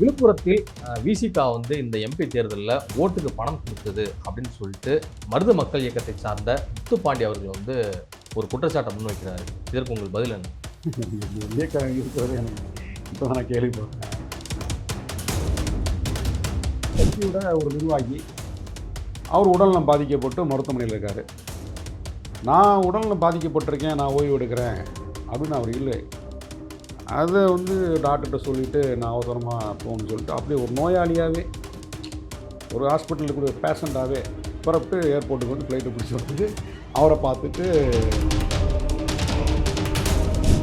விழுப்புரத்தில் விசிகா வந்து இந்த எம்பி தேர்தலில் ஓட்டுக்கு பணம் கொடுத்தது அப்படின்னு சொல்லிட்டு மருது மக்கள் இயக்கத்தை சார்ந்த முத்துப்பாண்டி அவர்கள் வந்து ஒரு குற்றச்சாட்டை முன்வைக்கிறாரு இதற்கு உங்கள் பதில் என்ன? இயக்கம் இருக்கிறது எனக்கு. இப்போ நான் கேள்விப்படுறேன் கட்சியோட ஒரு நிர்வாகி அவர் உடல்நலம் பாதிக்கப்பட்டு மருத்துவமனையில் இருக்கார். நான் உடல்நலம் பாதிக்கப்பட்டிருக்கேன் நான் ஓய்வு எடுக்கிறேன் அப்படின்னு அவர் இல்லை. அதை வந்து டாக்டர்கிட்ட சொல்லிவிட்டு நான் அவசரமாக போகணும்னு சொல்லிட்டு அப்படியே ஒரு நோயாளியாகவே ஒரு ஹாஸ்பிட்டலில் கூட பேஷண்ட்டாகவே புறப்பட்டு ஏர்போர்ட்டுக்கு வந்து ஃப்ளைட்டை பிடிச்சி வந்து அவரை பார்த்துட்டு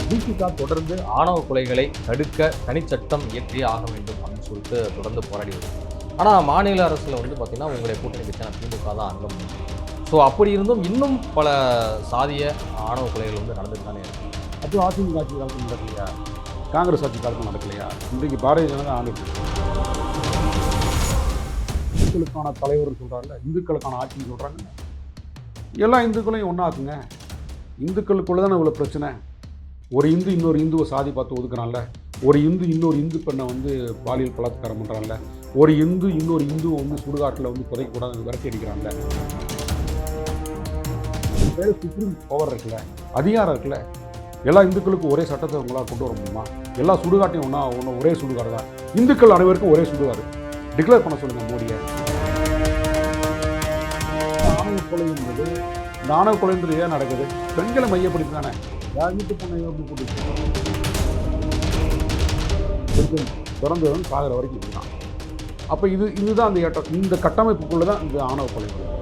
தீபிகா தொடர்ந்து ஆணவ கொலைகளை தடுக்க தனிச்சட்டம் இயற்றியே ஆக வேண்டும் அப்படின்னு சொல்லிட்டு தொடர்ந்து போராடி வருது ஆனால் மாநில அரசில் வந்து பார்த்திங்கன்னா உங்களுடைய கூட்டணி கட்சியான திமுக தான் அங்கம் ஸோ அப்படி இருந்தும் இன்னும் பல சாதிய ஆணவ கொலைகள் வந்து நடந்துட்டு தானே இருக்குது அது அதிமுக ஆட்சி காலத்தில் நடக்கலையா காங்கிரஸ் ஆட்சி காலத்தில் நடக்கலையா? இன்றைக்கு பாரதிய ஜனதா ஆண்டுட்டு இந்துக்களுக்கான தலைவர்னு சொல்கிறாங்க இந்துக்களுக்கான ஆட்சின்னு சொல்கிறாங்க எல்லா இந்துக்களையும் ஒன்றாக்குங்க இந்துக்களுக்குள்ள தானே இவ்வளோ பிரச்சனை? ஒரு இந்து இன்னொரு இந்துவை சாதி பார்த்து ஒதுக்குறான்ல. ஒரு இந்து இன்னொரு இந்து பெண்ணை வந்து பாலியல் பலாத்காரம் பண்ணுறான்ல ஒரு இந்து இன்னொரு இந்துவை வந்து சுடுகாட்டில் வந்து புதைக்கக்கூடாது விரட்டி அடிக்கிறான்ல. பேர் சுப்ரீம் பவர் இருக்குல்ல அதிகாரம் இருக்குல்ல எல்லா இந்துக்களுக்கும் ஒரே சட்டத்தை உங்களால் கொண்டு வர முடியுமா? எல்லா சுடுகாட்டையும் ஒன்றா ஒன்று ஒரே சுடுகாடு தான். இந்துக்கள் அனைவருக்கும் ஒரே சுடுகாடு. டிக்ளேர் பண்ண சொல்லுங்கள் மோடியை. ஆணவ கொலை என்பது இந்த ஆணவ கொலைன்றது ஏன் நடக்குது? பெண்களை மையப்படுத்தி தானே. யார் வீட்டு பொண்ணை வந்து கூட்டிட்டு பெண்கள் சாகிற வரைக்கும் இதுதான் அப்போ இது இதுதான் அந்த ஏற்றம். இந்த கட்டமைப்புக்குள்ளே தான் இந்த ஆணவ கொலை வருது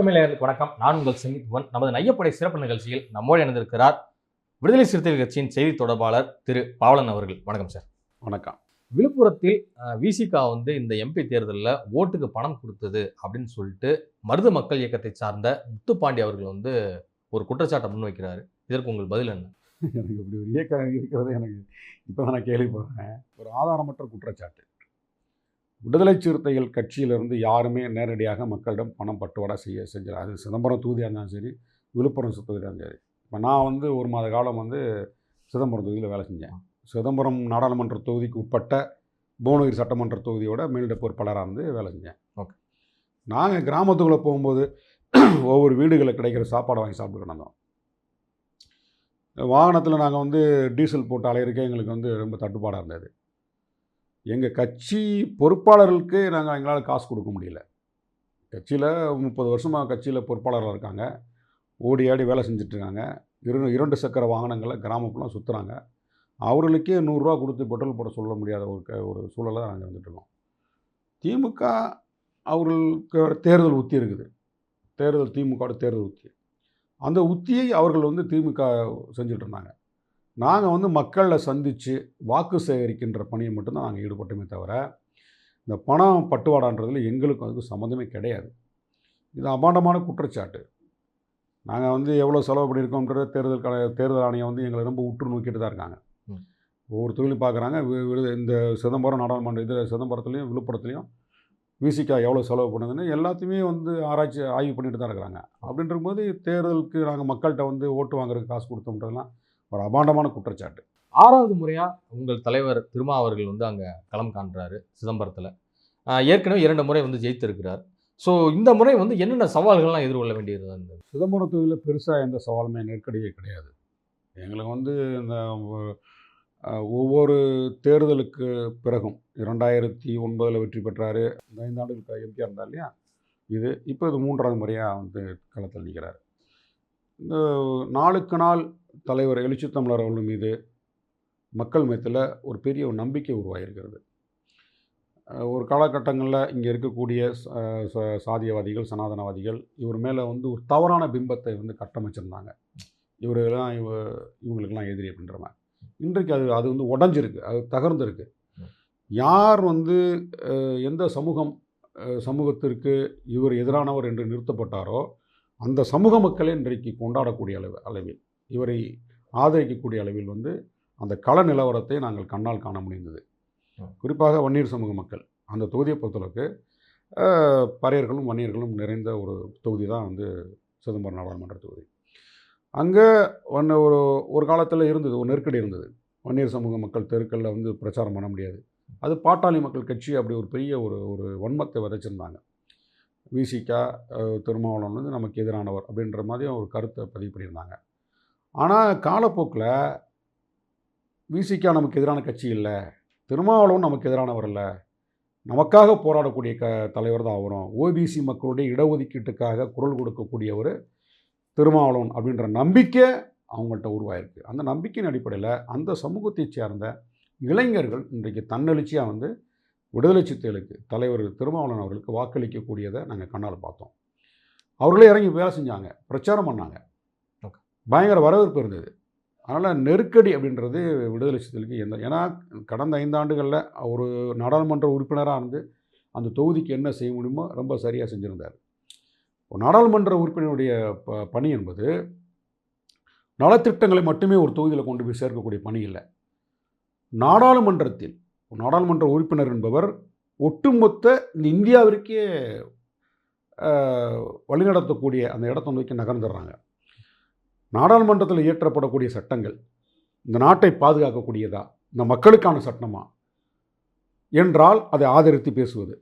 தமிழர்களுக்கு வணக்கம். நான் உங்கள் சங்கீத்வன் நமது நையப்படை சிறப்பு நிகழ்ச்சியில் நம்மோடு இணைந்திருக்கிறார் விடுதலை சிறுத்தைகள் கட்சியின் செய்தி தொடர்பாளர் திரு பாவலன் அவர்கள். வணக்கம் சார். வணக்கம். விழுப்புரத்தில் விசிகா வந்து இந்த எம்பி தேர்தலில் ஓட்டுக்கு பணம் கொடுத்தது அப்படின்னு சொல்லிட்டு மருது மக்கள் இயக்கத்தை சார்ந்த முத்துப்பாண்டி அவர்கள் வந்து ஒரு குற்றச்சாட்டை முன்வைக்கிறாரு. இதற்கு உங்கள் பதில் என்ன? எனக்கு இப்படி ஒரு இயக்கம் இருக்கிறது எனக்கு இப்போ நான் கேள்விப்படுறேன். ஒரு ஆதாரமற்ற குற்றச்சாட்டு. விடுதலை சிறுத்தைகள் கட்சியிலிருந்து யாருமே நேரடியாக மக்களிடம் பணம் பட்டுவாடா செய்ய செஞ்சல. அது சிதம்பரம் தொகுதியாக இருந்தாலும் சரி விழுப்புரம் தொகுதியாக இருந்தாலும் சரி. இப்போ நான் வந்து ஒரு மாத காலம் வந்து சிதம்பரம் தொகுதியில் வேலை செஞ்சேன். சிதம்பரம் நாடாளுமன்ற தொகுதிக்கு உட்பட்ட புவனகிரி சட்டமன்ற தொகுதியோட மேலிட பொறுப்பாளராக இருந்து வேலை செஞ்சேன். ஓகே. நாங்கள் கிராமத்துக்குள்ளே போகும்போது ஒவ்வொரு வீடுகளில் கிடைக்கிற சாப்பாடை வாங்கி சாப்பிட்டு கிடந்தோம் வாகனத்தில் நாங்கள் வந்து டீசல் போட்டு அலையிறக்கே எங்களுக்கு வந்து ரொம்ப தட்டுப்பாடாக இருந்தது. எங்கள் கட்சி பொறுப்பாளர்களுக்கு நாங்கள் எங்களால் காசு கொடுக்க முடியல. கட்சியில் முப்பது வருஷமாக கட்சியில் பொறுப்பாளராக இருக்காங்க. ஓடி ஆடி வேலை செஞ்சிட்ருக்காங்க இரு இரண்டு சக்கர வாகனங்களை கிராமப்புலாம் சுற்றுறாங்க அவர்களுக்கே நூறுரூவா கொடுத்து பெட்ரோல் போட சொல்ல முடியாத ஒரு க ஒரு சூழலில் நாங்கள் வந்துட்டுருக்கோம் திமுக அவர்களுக்கு தேர்தல் உத்தி இருக்குது. தேர்தல் திமுகவோட தேர்தல் உத்தி. அந்த உத்தியை அவர்கள் வந்து திமுக செஞ்சுட்டு இருந்தாங்க. நாங்கள் வந்து மக்களை சந்தித்து வாக்கு சேகரிக்கின்ற பணியை மட்டும்தான் நாங்கள் ஈடுபட்டோமே தவிர இந்த பணம் பட்டுவாடான்றதுல எங்களுக்கு அதுக்கு சம்மந்தமே கிடையாது. இது அபாண்டமான குற்றச்சாட்டு. நாங்கள் வந்து எவ்வளோ செலவு பண்ணியிருக்கோம்ன்ற தேர்தல் கல தேர்தல் ஆணையம் வந்து எங்களை ரொம்ப உற்று நோக்கிட்டு தான் இருக்காங்க. ஒவ்வொரு தொழிலும் பார்க்குறாங்க. இந்த சிதம்பரம் நாடாளுமன்ற இதில் சிதம்பரத்துலேயும் விழுப்புரத்துலேயும் விசிகா எவ்வளோ செலவு பண்ணுதுன்னு எல்லாத்தையுமே வந்து ஆராய்ச்சி ஆய்வு பண்ணிட்டு தான் இருக்கிறாங்க. அப்படின்றபோது தேர்தலுக்கு நாங்கள் மக்கள்கிட்ட வந்து ஓட்டு வாங்குறதுக்கு காசு கொடுத்தோம்ன்றதெல்லாம் ஒரு அபாண்டமான குற்றச்சாட்டு. ஆறாவது முறையா உங்கள் தலைவர் திருமா அவர்கள் வந்து அங்க களம் காண்றாரு சிதம்பரத்துல. ஏற்கனவே இரண்டு முறை வந்து ஜெயித்திருக்கிறார். ஸோ இந்த முறை வந்து என்னென்ன சவால்கள்லாம் எதிர்கொள்ள வேண்டியது இருந்தது சிதம்பரம் தொகுதியில் பெருசாக எந்த சவாலுமே நெருக்கடியே கிடையாது. எங்களுக்கு வந்து இந்த ஒவ்வொரு தேர்தலுக்கு பிறகும் இரண்டாயிரத்தி ஒன்பதில் வெற்றி பெற்றார். இந்த ஐந்து ஆண்டுகளுக்கு எம்பியாக இருந்தார் இல்லையா? இது இப்போ இது மூன்றாவது முறையாக வந்து களத்தில் நிற்கிறார் இந்த நாளுக்கு நாள் தலைவர் எழுச்சி தமிழர் அவர்கள் மீது மக்கள் மத்தியில் ஒரு பெரிய ஒரு நம்பிக்கை உருவாகியிருக்கிறது ஒரு காலகட்டங்களில் இங்கே இருக்கக்கூடிய ச- ச- சாதியவாதிகள் சனாதனவாதிகள் இவர் மேலே வந்து ஒரு தவறான பிம்பத்தை வந்து கட்டமைச்சிருந்தாங்க. இவரெல்லாம் இவ இவங்களுக்கெல்லாம் எதிரி அப்படின்ற மாதிரி இன்றைக்கு அது அது வந்து உடஞ்சிருக்கு அது தகர்ந்துருக்கு. யார் வந்து எந்த சமூகம் சமூகத்திற்கு இவர் எதிரானவர் என்று நிறுத்தப்பட்டாரோ அந்த சமூக மக்களே இன்றைக்கு கொண்டாடக்கூடிய அளவு அளவில். இவரை ஆதரிக்கக்கூடிய அளவில் வந்து அந்த கள நிலவரத்தை நாங்கள் கண்ணால் காண முடிந்தது. குறிப்பாக வன்னியர் சமூக மக்கள். அந்த தொகுதியை பொறுத்தளவுக்கு பறையர்களும் வன்னியர்களும் நிறைந்த ஒரு தொகுதி தான் வந்து சிதம்பரம் நாடாளுமன்ற தொகுதி. அங்கே ஒன்று ஒரு ஒரு காலத்தில் இருந்தது ஒரு நெருக்கடி இருந்தது. வன்னியர் சமூக மக்கள் தெருக்களில் வந்து பிரச்சாரம் பண்ண முடியாது. அது பாட்டாளி மக்கள் கட்சி அப்படி ஒரு பெரிய ஒரு ஒரு வன்மத்தை விதைச்சிருந்தாங்க. விசிகா திருமாவளவன் வந்து நமக்கு எதிரானவர் அப்படின்ற மாதிரி ஒரு கருத்தை பதிவு பண்ணியிருந்தாங்க. ஆனால் காலப்போக்கில் விசிகா நமக்கு எதிரான கட்சி இல்லை. திருமாவளவன் நமக்கு எதிரானவர் இல்லை. நமக்காக போராடக்கூடிய க தலைவர் தான் அவரும். ஓபிசி மக்களுடைய இடஒதுக்கீட்டுக்காக குரல் கொடுக்கக்கூடியவர் திருமாவளவன் அப்படின்ற நம்பிக்கை அவங்கள்ட்ட உருவாயிருக்கு. அந்த நம்பிக்கையின் அடிப்படையில் அந்த சமூகத்தை சேர்ந்த இளைஞர்கள் இன்றைக்கு தன்னெழுச்சியாக வந்து விடுதலை சித்தைகளுக்கு தலைவர் திருமாவளவன் அவர்களுக்கு வாக்களிக்கக்கூடியதை நாங்கள் கண்ணால் பார்த்தோம். அவர்களே இறங்கி வேலை செஞ்சாங்க. பிரச்சாரம் பண்ணாங்க. பயங்கர வரவேற்பு இருந்தது. அதனால் நெருக்கடி அப்படின்றது விடுதலை சிறுத்தைகளுக்கு எந்த ஏன்னா கடந்த ஐந்தாண்டுகளில் ஒரு நாடாளுமன்ற உறுப்பினராக இருந்து அந்த தொகுதிக்கு என்ன செய்ய முடியுமோ ரொம்ப சரியாக செஞ்சுருந்தார். ஒரு நாடாளுமன்ற உறுப்பினருடைய ப பணி என்பது நலத்திட்டங்களை மட்டுமே ஒரு தொகுதியில் கொண்டு போய் சேர்க்கக்கூடிய பணி இல்லை. நாடாளுமன்றத்தில் ஒரு நாடாளுமன்ற உறுப்பினர் என்பவர் ஒட்டுமொத்த இந்த இந்தியாவிற்கே வழிநடத்தக்கூடிய அந்த இடத்தை நோக்கி நகர்ந்துடுறாங்க நாடாளுமன்றத்தில் இயற்றப்படக்கூடிய சட்டங்கள் இந்த நாட்டை பாதுகாக்கக்கூடியதா இந்த மக்களுக்கான சட்டமா என்றால் அதை ஆதரித்து பேசுவது.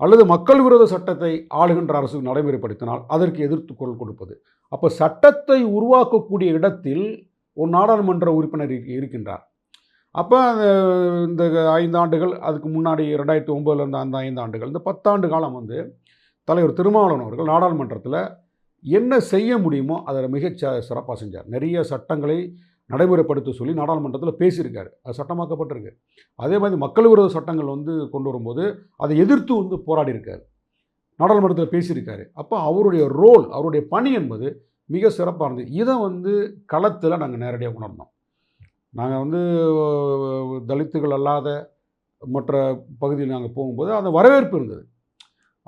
அல்லது மக்கள் விரோத சட்டத்தை ஆளுகின்ற அரசு நடைமுறைப்படுத்தினால் அதற்கு எதிர்த்து குரல் கொடுப்பது. அப்போ சட்டத்தை உருவாக்கக்கூடிய இடத்தில் ஒரு நாடாளுமன்ற உறுப்பினர் இருக்கின்றார். அப்போ இந்த ஐந்து ஆண்டுகள் அதுக்கு முன்னாடி ரெண்டாயிரத்தி ஒம்பதுலேருந்து அந்த ஐந்து ஆண்டுகள் இந்த பத்தாண்டு காலம் வந்து தலைவர் திருமாவளவன் அவர்கள் நாடாளுமன்றத்தில் என்ன செய்ய முடியுமோ அதை மிகச் ச சிறப்பாக செஞ்சார். நிறைய சட்டங்களை நடைமுறைப்படுத்த சொல்லி நாடாளுமன்றத்தில் பேசியிருக்காரு. அது சட்டமாக்கப்பட்டிருக்கு. அதே மாதிரி மக்கள் விரோத சட்டங்கள் வந்து கொண்டு வரும்போது அதை எதிர்த்து வந்து போராடி இருக்கார் நாடாளுமன்றத்தில் பேசியிருக்காரு. அப்போ அவருடைய ரோல் அவருடைய பணி என்பது மிக சிறப்பாக இருந்தது. இதை வந்து களத்தில் நாங்கள் நேரடியாக உணர்ந்தோம். நாங்கள் வந்து தலித்துகள் அல்லாத மற்ற பகுதியில் நாங்கள் போகும்போது அந்த வரவேற்பு இருந்தது.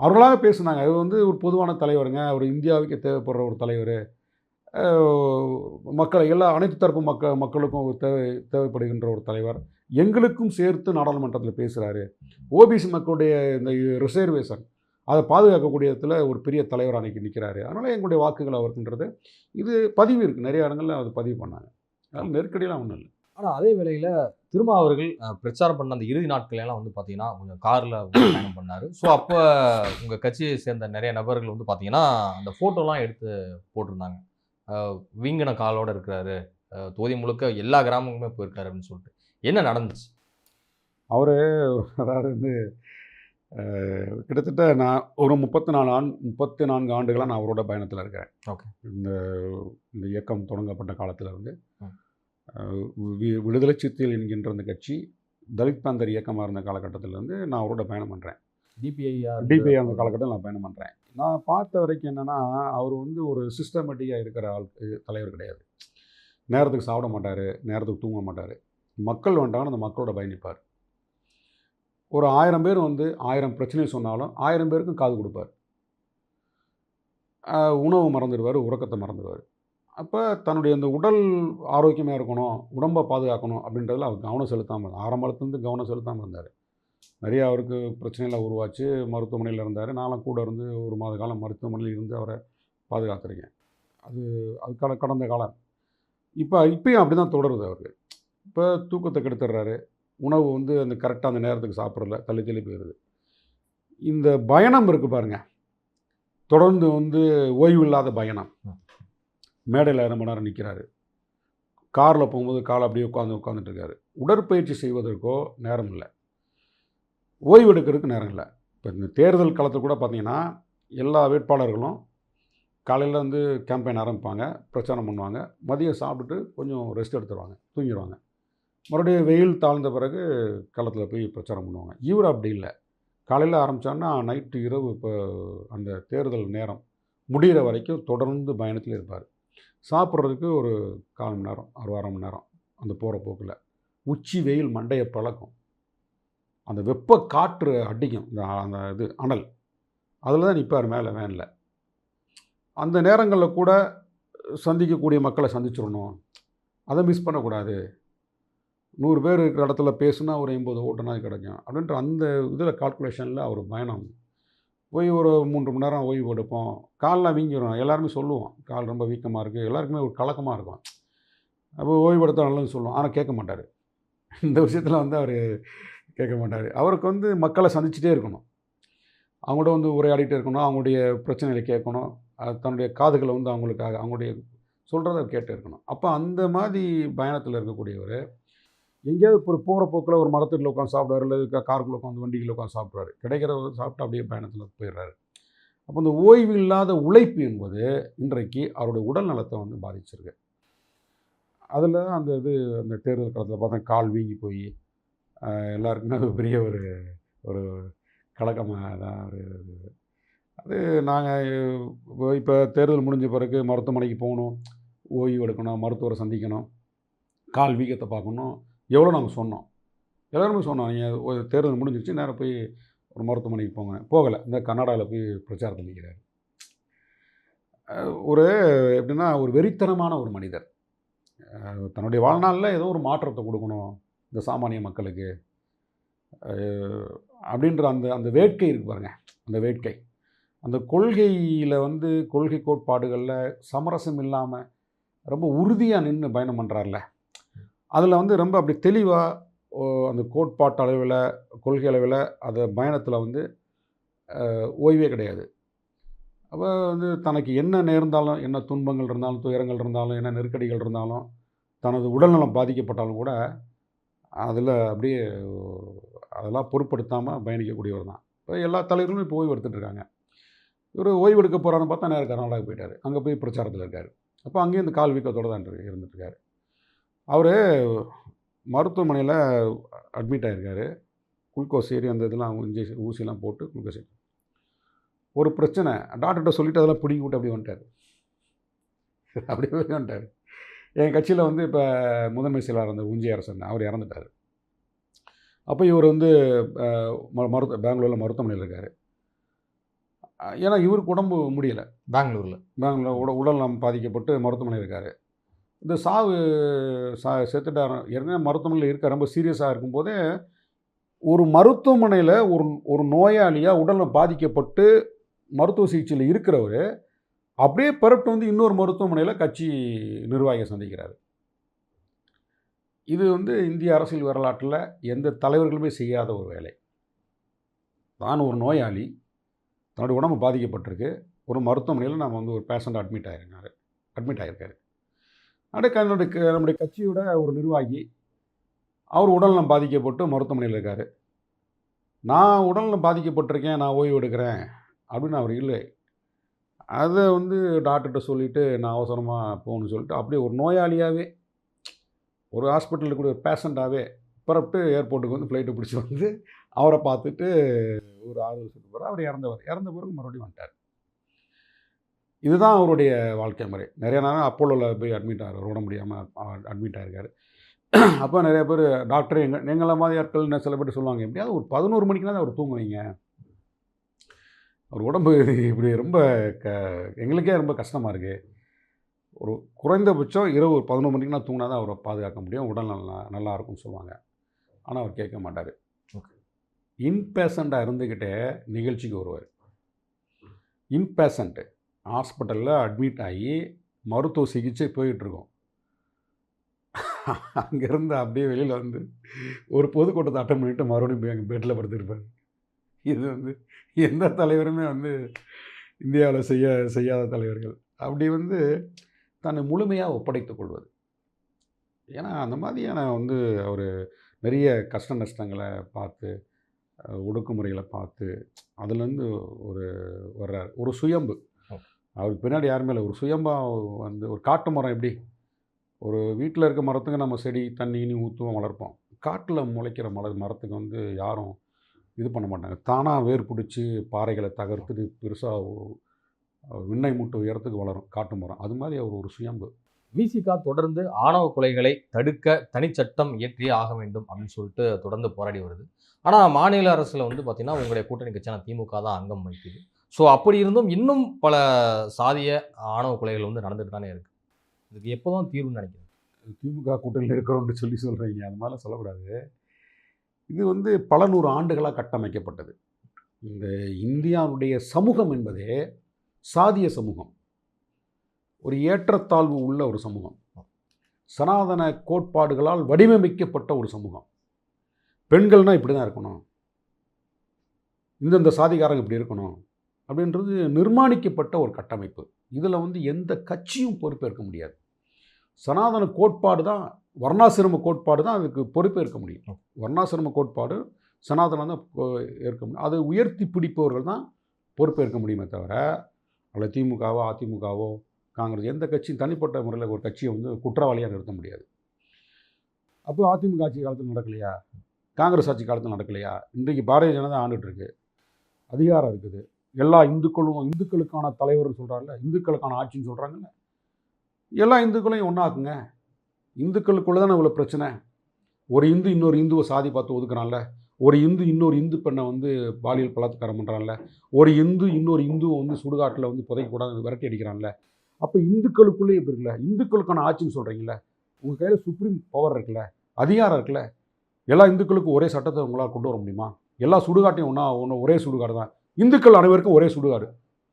அவர்களாக பேசுனாங்க. அவர் வந்து ஒரு பொதுவான தலைவருங்க. அவர் இந்தியாவுக்கு தேவைப்படுற ஒரு தலைவர். மக்களை எல்லா அனைத்து தரப்பு மக்க மக்களுக்கும் ஒரு தேவை தேவைப்படுகின்ற ஒரு தலைவர். எங்களுக்கும் சேர்த்து நாடாளுமன்றத்தில் பேசுகிறாரு ஓபிசி மக்களுடைய இந்த ரிசர்வேஷன் அதை பாதுகாக்கக்கூடிய இடத்துல ஒரு பெரிய தலைவர் அன்னைக்கு நிற்கிறாரு அதனால் எங்களுடைய வாக்குகள் அவருக்குன்றது. இது பதிவு இருக்குது நிறைய இடங்களில் அது பதிவு பண்ணாங்க. அதனால் நெருக்கடியெலாம் ஒன்றும் இல்லை. ஆனால் அதே வேளையில் திரும்ப அவர்கள் பிரச்சாரம் பண்ண அந்த இறுதி நாட்கள் எல்லாம் வந்து பார்த்தீங்கன்னா கொஞ்சம் காரில் பயணம் பண்ணார். ஸோ அப்போ உங்கள் கட்சியை சேர்ந்த நிறைய நபர்கள் வந்து பார்த்தீங்கன்னா அந்த ஃபோட்டோலாம் எடுத்து போட்டிருந்தாங்க. வீங்கின காலோட இருக்கிறாரு. தொகுதி முழுக்க எல்லா கிராமங்களுமே போயிருக்காரு அப்படின்னு சொல்லிட்டு. என்ன நடந்துச்சு? அவர் அதாவது வந்து கிட்டத்தட்ட நான் ஒரு முப்பத்தி நாலு ஆண் முப்பத்தி நான்கு ஆண்டுகளாக நான் அவரோட பயணத்தில் இருக்கேன் Okay. இந்த இந்த இயக்கம் தொடங்கப்பட்ட காலத்தில் இருந்து ம். அஹ், வி- விடுதலை சிறுத்தைகள் என்கின்ற அந்த கட்சி தலித் பேந்தர் இயக்கமாக இருந்த காலகட்டத்திலேருந்து நான் அவரோட பயணம் பண்ணுறேன் டிபிஐஆர் டிபிஐ அந்த காலகட்டத்தில் நான் பயணம் பண்ணுறேன் நான் பார்த்த வரைக்கும் என்னென்னா அவர் வந்து ஒரு சிஸ்டமேட்டிக்காக இருக்கிற ஆள் தலைவர் கிடையாது. நேரத்துக்கு சாப்பிட மாட்டார் நேரத்துக்கு தூங்க மாட்டார். மக்கள் வந்துட்டாங்கன்னு அந்த மக்களோட பயணிப்பார். ஒரு ஆயிரம் பேர் வந்து ஆயிரம் பிரச்சனை சொன்னாலும் ஆயிரம் பேருக்கும் காது கொடுப்பார். உணவு மறந்துடுவார் உறக்கத்தை மறந்துடுவார். அப்போ தன்னுடைய இந்த உடல் ஆரோக்கியமாக இருக்கணும் உடம்பை பாதுகாக்கணும் அப்படின்றதுல அவர் கவனம் செலுத்தாமல் ஆரம்பத்துலேருந்து கவனம் செலுத்தாமல் இருந்தார். நிறைய அவருக்கு பிரச்சனைலாம் உருவாச்சு. மருத்துவமனையில் இருந்தார். நானும் கூட இருந்து ஒரு மாத காலம் மருத்துவமனையில் இருந்து அவரை பாதுகாத்துருக்கேன். அது அதுக்கான கடந்த காலம். இப்போ இப்பயும் அப்படி தான் தொடருது அவருக்கு. இப்போ தூக்கத்தை கெடுத்துடுறாரு. உணவு வந்து அந்த கரெக்டாக அந்த நேரத்துக்கு சாப்பிட்றல தள்ளி தள்ளி போயிடுது இந்த பயணம் இருக்குது பாருங்கள் தொடர்ந்து வந்து ஓய்வு இல்லாத பயணம். மேடையில் ரொம்ப நேரம் நிற்கிறாரு. காரில் போகும்போது காலை அப்படியே உட்காந்து உட்காந்துட்டு இருக்காரு உடற்பயிற்சி செய்வதற்கோ நேரம் இல்லை. ஓய்வு எடுக்கிறதுக்கு நேரம் இல்லை. இப்போ இந்த தேர்தல் காலத்தில் கூட பார்த்தீங்கன்னா எல்லா வேட்பாளர்களும் காலையில் வந்து கேம்பெயின் ஆரம்பிப்பாங்க பிரச்சாரம் பண்ணுவாங்க. மதியம் சாப்பிட்டுட்டு கொஞ்சம் ரெஸ்ட் எடுத்துருவாங்க தூங்கிடுவாங்க. மறுபடியும் வெயில் தாழ்ந்த பிறகு களத்தில் போய் பிரச்சாரம் பண்ணுவாங்க. இவர் அப்படி இல்லை. காலையில் ஆரம்பித்தான்னா நைட்டு இரவு இப்போ அந்த தேர்தல் நேரம் முடிகிற வரைக்கும் தொடர்ந்து பயணத்தில் இருப்பார். சாப்பிட்றதுக்கு ஒரு கால் மணி நேரம் ஒரு அரை மணி நேரம் அந்த போகிற போக்கில். உச்சி வெயில் மண்டையை பழக்கும். அந்த வெப்ப காற்று அடிக்கும் இந்த அந்த இது அனல். அதில் தான் நிற்பார் மேலே வேனில். அந்த நேரங்களில் கூட சந்திக்கக்கூடிய மக்களை சந்திச்சிடணும். அதை மிஸ் பண்ணக்கூடாது. நூறு பேர் இருக்கிற இடத்துல பேசுனா ஒரு எண்பது ஓட்டுனா கிடைக்கும். அப்படின்ற அந்த இதில் கால்குலேஷனில் அவர் பயணம். போய் ஒரு மூன்று மணி நேரம் ஓய்வு எடுப்போம். கால்லாம் வீங்கிடும் எல்லாருமே சொல்லுவோம். கால் ரொம்ப வீக்கமாக இருக்குது எல்லாருக்குமே ஒரு கலக்கமாக இருக்கும். அப்போ ஓய்வு எடுத்தால் நல்லதுன்னு சொல்லுவோம். ஆனால் கேட்க மாட்டார். இந்த விஷயத்தில் வந்து அவர் கேட்க மாட்டார். அவருக்கு வந்து மக்களை சந்திச்சுட்டே இருக்கணும். அவங்களோட வந்து உரையாடிட்டே இருக்கணும். அவங்களுடைய பிரச்சனைகளை கேட்கணும். தன்னுடைய காதுகளை வந்து அவங்களுக்காக அவங்களுடைய சொல்கிறத கேட்டு இருக்கணும். அப்போ அந்த மாதிரி பயணத்தில் இருக்கக்கூடியவர் எங்கேயாவது ஒரு போகிற போக்கில் ஒரு மரத்துக்குள்ள உட்காந்து சாப்பிடுவார் இல்லை காருக்குள்ளே காருக்குள்ள உட்காந்து வண்டிக்குள்ள உட்காந்து சாப்பிட்றாரு கிடைக்கிற சாப்பிட்டு அப்படியே பயணத்தில் போயிடுறாரு. அப்போ இந்த ஓய்வு இல்லாத உழைப்பு என்பது இன்றைக்கு அவருடைய உடல் நலத்தை வந்து பாதிச்சிருக்கு. அதில் அந்த இது அந்த தேர்தல் காலத்தில் பார்த்தா கால் வீங்கி போய் எல்லாருக்குமே அது பெரிய ஒரு ஒரு கலக்கமாக தான் ஒரு அது நாங்கள் இப்போ தேர்தல் முடிஞ்ச பிறகு மருத்துவமனைக்கு போகணும் ஓய்வு எடுக்கணும் மருத்துவரை சந்திக்கணும் கால் வீக்கத்தை பார்க்கணும் எவ்வளோ நாங்கள் சொன்னோம்? எல்லாருமே சொன்னோம் நீங்கள் ஒரு தேர்தல் முடிஞ்சிருச்சு நேராக போய் ஒரு மருத்துவமனைக்கு போங்க. போகலை. இந்த கர்நாடகாவில் போய் பிரச்சாரத்தில் நிற்கிறார். ஒரு எப்படின்னா ஒரு வெறித்தனமான ஒரு மனிதர். தன்னுடைய வாழ்நாளில் ஏதோ ஒரு மாற்றத்தை கொடுக்கணும் இந்த சாமானிய மக்களுக்கு. அப்படின்ற அந்த அந்த வேட்கை இருக்கு பாருங்கள் அந்த வேட்கை. அந்த கொள்கையில் வந்து கொள்கை கோட்பாடுகளில் சமரசம் இல்லாமல் ரொம்ப உறுதியாக நின்று பயணம் பண்ணுறாருல அதில் வந்து ரொம்ப அப்படி தெளிவாக அந்த கோட்பாட்டு அளவில் கொள்கை அளவில் அந்த பயணத்தில் வந்து ஓய்வே கிடையாது. அப்போ வந்து தனக்கு என்ன நேர்ந்தாலும் என்ன துன்பங்கள் இருந்தாலும் துயரங்கள் இருந்தாலும் என்ன நெருக்கடிகள் இருந்தாலும் தனது உடல்நலம் பாதிக்கப்பட்டாலும் கூட அதில் அப்படியே அதெல்லாம் பொருட்படுத்தாமல் பயணிக்கக்கூடியவர் தான். இப்போ எல்லா தலைவர்களும் இப்போ ஓய்வு எடுத்துகிட்ருக்காங்க இவர் ஓய்வு எடுக்க போகிறான்னு பார்த்தா நேரம் கர்நாடகா போயிட்டார். அங்கே போய் பிரச்சாரத்தில் இருக்கார். அப்போ அங்கேயும் இந்த கால் வீக்கத்தோடு தான் இருந்துட்டுருக்காரு அவர் மருத்துவமனையில் அட்மிட் ஆகிருக்காரு குளுக்கோஸ் ஏறி அந்த இதெல்லாம் இன்ஜெக்ஷன் ஊசிலாம் போட்டு குளுக்கோஸ் ஒரு பிரச்சனை. டாக்டர்கிட்ட சொல்லிட்டு அதெல்லாம் பிடிங்கி விட்டு அப்படியே வந்துட்டார். அப்படியே வந்துட்டார். என் கட்சியில் வந்து இப்போ முதன்மை செயலாளர் அந்த உஞ்சி அரசன் அவர் இறந்துட்டார். அப்போ இவர் வந்து மருத்துவ பெங்களூரில் மருத்துவமனையில் இருக்கார். ஏன்னா இவருக்கு உடம்பு முடியலை. பெங்களூர்ல. பெங்களூர் உட உடல்நலம் பாதிக்கப்பட்டு மருத்துவமனையில் இருக்கார். இந்த சாவு சா செத்துட்டார். ஏற்கனவே மருத்துவமனையில் இருக்க ரொம்ப சீரியஸாக இருக்கும்போதே ஒரு மருத்துவமனையில் ஒரு ஒரு நோயாளியாக உடலில் பாதிக்கப்பட்டு மருத்துவ சிகிச்சையில் இருக்கிறவர் அப்படியே பரப்பிட்டு வந்து இன்னொரு மருத்துவமனையில் கட்சி நிர்வாகியை சந்திக்கிறார். இது வந்து இந்திய அரசியல் வரலாற்றில் எந்த தலைவர்களுமே செய்யாத ஒரு வேலை. தான் ஒரு நோயாளி தன்னுடைய உடம்பு பாதிக்கப்பட்டிருக்கு ஒரு மருத்துவமனையில் நம்ம வந்து ஒரு பேஷண்ட் அட்மிட் ஆகிருக்காரு அட்மிட் ஆகியிருக்காரு அப்படியே நம்மளுடைய நம்முடைய கட்சியோட ஒரு நிர்வாகி அவர் உடல்நலம் பாதிக்கப்பட்டு மருத்துவமனையில் இருக்கார். நான் உடல்நலம் பாதிக்கப்பட்டிருக்கேன் நான் ஓய்வு எடுக்கிறேன் அப்படின்னு அவர் இல்லை. அதை வந்து டாக்டர்கிட்ட சொல்லிவிட்டு நான் அவசரமாக போகணும்னு சொல்லிட்டு அப்படியே ஒரு நோயாளியாகவே ஒரு ஹாஸ்பிட்டலில் கூடிய ஒரு பேஷண்ட்டாகவே புறப்பட்டு ஏர்போர்ட்டுக்கு வந்து ஃப்ளைட்டு பிடிச்சி வந்து அவரை பார்த்துட்டு ஒரு ஆறுதல் சொல்லிட்டு போகிறார் அவர் இறந்தவர். இறந்த பிறகு மறுபடியும் வந்துட்டார். இதுதான் அவருடைய வாழ்க்கை முறை. நிறைய நேரம் அப்போலோவில் போய் அட்மிட் ஆகிறார் உடம்பு முடியாமல் அட்மிட் ஆகிருக்காரு அப்போ நிறைய பேர் டாக்டர் எங்கள் எங்களை மாதிரி ஆட்கள் என்ன சில பேர் சொல்லுவாங்க எப்படியாவது ஒரு பதினோரு மணிக்குனா அவர் தூங்குவீங்க அவர் உடம்பு இப்படி ரொம்ப க எங்களுக்கே ரொம்ப கஷ்டமாக இருக்குது ஒரு குறைந்தபட்சம் இரவு ஒரு பதினோரு மணிக்குனா தூங்கினா தான் அவரை பாதுகாக்க முடியும். உடல் நல்லா நல்லா இருக்கும்னு சொல்லுவாங்க. ஆனால் அவர் கேட்க மாட்டார். Okay. இன்பேஷண்ட்டாக இருந்துக்கிட்டே நிகழ்ச்சிக்கு வருவார். இன்பேஷண்ட்டு ஹாஸ்பிட்டலில் அட்மிட் ஆகி மருத்துவ சிகிச்சை போயிட்டுருக்கோம். அங்கேருந்து அப்படியே வெளியில் வந்து ஒரு பொதுக்கூட்டத்தை அட்டன் பண்ணிவிட்டு மறுபடியும் போய் அங்கே பெட்டில் படுத்திருப்பார் இது வந்து எந்த தலைவருமே வந்து இந்தியாவில் செய்ய செய்யாத தலைவர்கள். அப்படி வந்து தன்னை முழுமையாக ஒப்படைத்து கொள்வது. ஏன்னா அந்த மாதிரியான வந்து அவர் நிறைய கஷ்ட நஷ்டங்களை பார்த்து ஒடுக்குமுறைகளை பார்த்து அதுலேருந்து ஒரு வர்றார். ஒரு சுயம்பு. அவருக்கு பின்னாடி யாருமே இல்லை ஒரு சுயம்பா வந்து ஒரு காட்டு மரம் எப்படி? ஒரு வீட்டில் இருக்க மரத்துக்கு நம்ம செடி தண்ணி இனி ஊற்றுவோம் வளர்ப்போம். காட்டில் முளைக்கிற மர மரத்துக்கு வந்து யாரும் இது பண்ண மாட்டாங்க. தானாக வேர் பிடிச்சி பாறைகளை தகர்த்துட்டு பெருசாக விண்ணை மூட்டு உயரத்துக்கு வளரும் காட்டு மரம். அது மாதிரி அவர் ஒரு சுயம்பு. விசிகா தொடர்ந்து ஆணவ கொலைகளை தடுக்க தனிச்சட்டம் இயற்றியே ஆக வேண்டும் அப்படின்னு சொல்லிட்டு தொடர்ந்து போராடி வருது. ஆனால் மாநில அரசில் வந்து பார்த்திங்கன்னா உங்களுடைய கூட்டணி கட்சியான திமுக தான் அங்கம் வகிக்குது. ஸோ அப்படி இருந்தும் இன்னும் பல சாதிய ஆணவ கொலைகள் வந்து நடந்துட்டு தானே இருக்குது இதுக்கு எப்போதான் தீர்வுன்னு நினைக்கிறேன் திமுக கூட்டணியில் இருக்கிறோம்னு சொல்லி சொல்கிறீங்க அது மாதிரிலாம் சொல்லக்கூடாது. இது வந்து பல நூறு ஆண்டுகளாக கட்டமைக்கப்பட்டது. இந்த இந்தியாவுடைய சமூகம் என்பதே சாதிய சமூகம். ஒரு ஏற்றத்தாழ்வு உள்ள ஒரு சமூகம். சனாதன கோட்பாடுகளால் வடிவமைக்கப்பட்ட ஒரு சமூகம். பெண்கள்னால் இப்படி தான் இருக்கணும். இந்தந்த சாதிகாரங்க இப்படி இருக்கணும். அப்படின்றது நிர்மாணிக்கப்பட்ட ஒரு கட்டமைப்பு. இதில் வந்து எந்த கட்சியும் பொறுப்பேற்க முடியாது. சனாதன கோட்பாடு தான் வர்ணாசிரம கோட்பாடு தான் அதுக்கு பொறுப்பேற்க முடியும். வர்ணாசிரம கோட்பாடு சனாதனம் தான் ஏற்க முடியும். அதை உயர்த்தி பிடிப்பவர்கள் தான் பொறுப்பேற்க முடியுமே தவிர அதில் திமுகவோ அதிமுகவோ காங்கிரஸ் எந்த கட்சியும் தனிப்பட்ட முறையில் ஒரு கட்சியை வந்து குற்றவாளியாக நிறுத்த முடியாது. அப்போ அதிமுக ஆட்சி காலத்தில் நடக்கலையா? காங்கிரஸ் ஆட்சி காலத்தில் நடக்கலையா? இன்றைக்கு பாரதிய ஜனதா ஆண்டுட்டு இருக்கு. அதிகாரம் இருக்குது. எல்லா இந்துக்களும் இந்துக்களுக்கான தலைவர்னு சொல்கிறாங்கல்ல இந்துக்களுக்கான ஆட்சின்னு சொல்கிறாங்கல்ல எல்லா இந்துக்களையும் ஒன்றாக்குங்க இந்துக்களுக்குள்ளே தானே இவ்வளோ பிரச்சனை? ஒரு இந்து இன்னொரு இந்துவை சாதி பார்த்து ஒதுக்குறான்ல. ஒரு இந்து இன்னொரு இந்து பெண்ணை வந்து பாலியல் பலாத்காரம் பண்ணுறான்ல ஒரு இந்து இன்னொரு இந்துவை வந்து சுடுகாட்டில் வந்து புதைக்கக்கூடாது விரட்டி அடிக்கிறான்ல. அப்போ இந்துக்களுக்குள்ளே இப்படி இருக்குல்ல? இந்துக்களுக்கான ஆட்சின்னு சொல்கிறீங்களே உங்கள் கையில் சுப்ரீம் பவர் இருக்குல்ல? அதிகாரம் இருக்குல்ல? எல்லா இந்துக்களுக்கும் ஒரே சட்டத்தை உங்களால் கொண்டு வர முடியுமா? எல்லா சுடுகாட்டையும் ஒன்றா ஒன்று ஒரே சுடுகாடு தான் இந்துக்கள் அனைவருக்கும் ஒரே சுடுகாடு.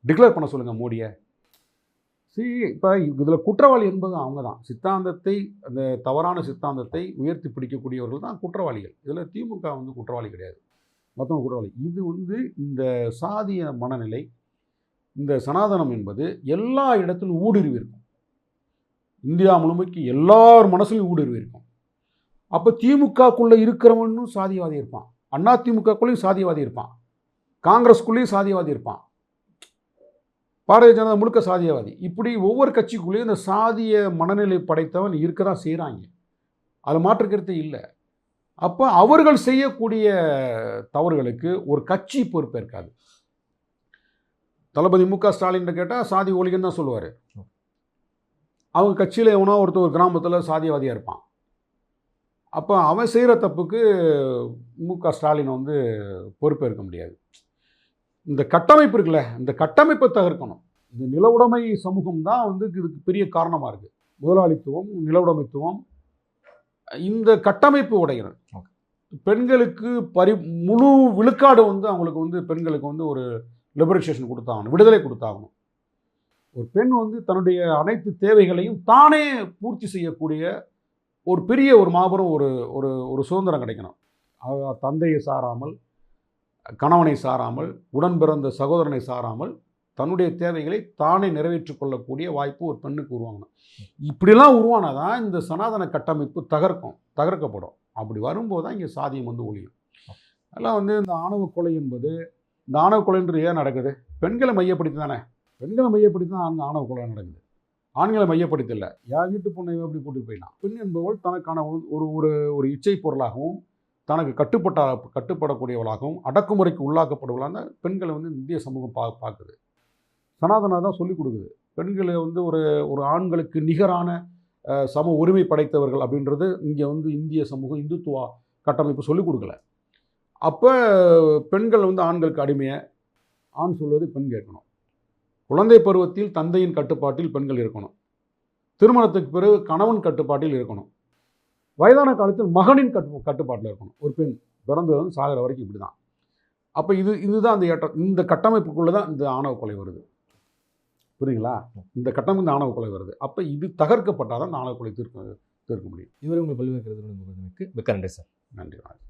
டிக்ளேர் பண்ண சொல்லுங்கள் மோடியை. சரி இப்போ இதில் குற்றவாளி என்பது அவங்க தான் சித்தாந்தத்தை அந்த தவறான சித்தாந்தத்தை உயர்த்தி பிடிக்கக்கூடியவர்கள் தான் குற்றவாளிகள். இதில் திமுக வந்து குற்றவாளி கிடையாது. மற்றவங்க குற்றவாளி. இது வந்து இந்த சாதிய மனநிலை இந்த சனாதனம் என்பது எல்லா இடத்திலும் ஊடுருவி இருக்கும். இந்தியா முழுமைக்கு எல்லார் மனசுலையும் ஊடுருவி இருக்கும். அப்போ திமுகக்குள்ளே இருக்கிறவனும் சாதியவாதி இருப்பான். அண்ணா திமுகக்குள்ளேயும் சாதியவாதி இருப்பான். காங்கிரஸ்குள்ளேயும் சாதியவாதி இருப்பான். பாரதிய ஜனதா முழுக்க சாதியவாதி. இப்படி ஒவ்வொரு கட்சிக்குள்ளேயும் இந்த சாதிய மனநிலை படைத்தவன் இருக்க தான் செய்கிறாங்க அது மாற்றுக்கிறது இல்லை. அப்போ அவர்கள் செய்யக்கூடிய தவறுகளுக்கு ஒரு கட்சி பொறுப்பேற்காது தளபதி மு க ஸ்டாலின் கேட்டால் சாதி ஒழிகன்னு தான் சொல்லுவார். அவங்க கட்சியில் எவனோ ஒருத்தர் ஒரு கிராமத்தில் சாதியவாதியாக இருப்பான். அப்போ அவன் செய்கிற தப்புக்கு மு க ஸ்டாலின் வந்து பொறுப்பேற்க முடியாது. இந்த கட்டமைப்பு இருக்குல்ல இந்த கட்டமைப்பை தகர்க்கணும். இந்த நிலவுடைமை சமூகம் தான் வந்து இதுக்கு பெரிய காரணமாக இருக்குது முதலாளித்துவம் நிலவுடைமைத்துவம் இந்த கட்டமைப்பு உடைகிறது பெண்களுக்கு பரி முழு விழுக்காடு வந்து அவங்களுக்கு வந்து பெண்களுக்கு வந்து ஒரு லிபரேஷன் கொடுத்தாகணும் விடுதலை கொடுத்தாகணும். ஒரு பெண் வந்து தன்னுடைய அனைத்து தேவைகளையும் தானே பூர்த்தி செய்யக்கூடிய ஒரு பெரிய ஒரு மாபெரும் ஒரு ஒரு ஒரு சுதந்திரம் கிடைக்கணும். தந்தையை சாராமல் கணவனை சாராமல் உடன் பிறந்த சகோதரனை சாராமல் தன்னுடைய தேவைகளை தானே நிறைவேற்றி கொள்ளக்கூடிய வாய்ப்பு ஒரு பெண்ணுக்கு உருவாகணும். இப்படிலாம் உருவானாதான் இந்த சனாதன கட்டமைப்பு தகர்க்கும் தகர்க்கப்படும். அப்படி வரும்போது தான் இங்கே சாதியம் வந்து ஒழியும். அதெல்லாம் வந்து இந்த ஆணவ கொலை என்பது இந்த ஆணவ கொலைன்றது ஏன் நடக்குது? பெண்களை மையப்படுத்தி தானே? பெண்களை மையப்படுத்தி தான் ஆண் ஆணவ கொலை நடக்குது. ஆண்களை மையப்படுத்தி யார் வீட்டு பொண்ணை அப்படி எப்படி கூட்டிட்டு போயிடலாம் பெண் என்பவள் தனக்கான ஒரு- ஒரு ஒரு ஒரு இச்சை பொருளாகவும் தனக்கு கட்டுப்பட்ட கட்டுப்படக்கூடியவளாகவும் அடக்குமுறைக்கு உள்ளாக்கப்படுவளாக பெண்களை வந்து இந்திய சமூகம் பா பார்க்குது. சனாதனா தான் சொல்லிக் கொடுக்குது. பெண்களை வந்து ஒரு ஒரு ஆண்களுக்கு நிகரான சம உரிமை படைத்தவர்கள் அப்படின்றது இங்கே வந்து இந்திய சமூகம் இந்துத்துவா கட்டமைப்பு சொல்லிக் கொடுக்கல. அப்போ பெண்கள் வந்து ஆண்களுக்கு அடிமையை? ஆண் சொல்வதை பெண் கேட்கணும். குழந்தை பருவத்தில் தந்தையின் கட்டுப்பாட்டில் பெண்கள் இருக்கணும். திருமணத்துக்கு பிறகு கணவன் கட்டுப்பாட்டில் இருக்கணும். வயதான காலத்தில் மகனின் கட்டு கட்டுப்பாட்டில் இருக்கணும். ஒரு பெண் பிறந்தது வந்து சாகிற வரைக்கும் இப்படி தான் அப்போ இது இதுதான் அந்த ஏற்ற இந்த கட்டமைப்புக்குள்ளே தான் இந்த ஆணவ கொலை வருது. புரியுங்களா இந்த கட்டமைப்பு இந்த ஆணவ கொலை வருது. அப்போ இது தகர்க்கப்பட்டால் தான் இந்த ஆணவ கொலை தீர்க்க தீர்க்க முடியும். இதுவரை உங்கள் பல்வேறு மிக்க நன்றி சார். நன்றி வணக்கம்.